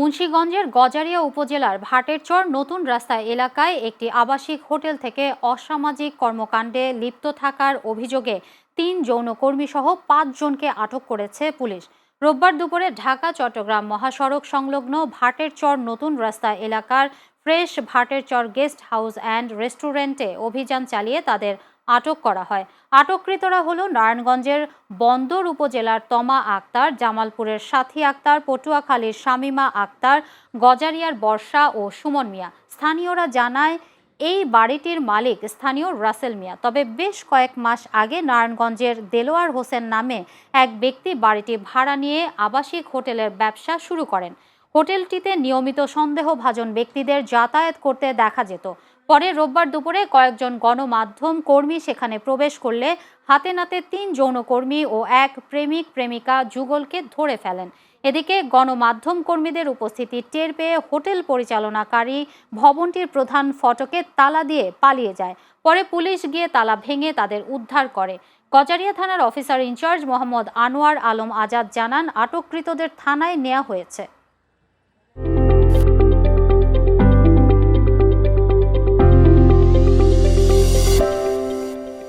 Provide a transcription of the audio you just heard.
মুন্সীগঞ্জের গজারিয়া উপজেলার ভাটেরচর নতুন রাস্তা এলাকায় একটি আবাসিক হোটেল থেকে অসামাজিক কর্মকাণ্ডে লিপ্ত থাকার অভিযোগে তিন যৌনকর্মী সহ পাঁচজনকে আটক করেছে পুলিশ। রোববার দুপুরে ঢাকা, চট্টগ্রাম মহাসড়ক সংলগ্ন ভাটেরচর নতুন রাস্তা এলাকার fresh Bhaterchar guest house and রেস্টুরেন্টে অভিযান চালিয়ে তাদের আটক করা হয়। আটককৃতরা হলো নারায়ণগঞ্জের বন্দর উপজেলার তমা আক্তার, জামালপুরের সাথী আক্তার, পটুয়াখালীর শামিমা আক্তার, গজারিয়ার বর্ষা ও সুমন মিয়া। স্থানীয়রা জানায়, এই বাড়িটির মালিক স্থানীয় রাসেল মিয়া। তবে বেশ কয়েক মাস আগে নারায়ণগঞ্জের দেলোয়ার হোসেন নামে এক ব্যক্তি বাড়িটি ভাড়া নিয়ে আবাসিক হোটেলের ব্যবসা শুরু করেন। হোটেলটিতে নিয়মিত সন্দেহভাজন ব্যক্তিদের যাতায়াত করতে দেখা যেত। পরে রোববার দুপুরে কয়েকজন গণমাধ্যম কর্মী সেখানে প্রবেশ করলে হাতে নাতে তিন যৌনকর্মী ও এক প্রেমিক প্রেমিকা যুগলকে ধরে ফেলেন। এদিকে গণমাধ্যম কর্মীদের উপস্থিতি টের পেয়ে হোটেল পরিচালনাকারী ভবনটির প্রধান ফটকে তালা দিয়ে পালিয়ে যায়। পরে পুলিশ গিয়ে তালা ভেঙে তাদের উদ্ধার করে। গজারিয়া থানার officer in charge Mohammad Anwar Alam Azad জানান, আটককৃতদের থানায় নেওয়া হয়েছে।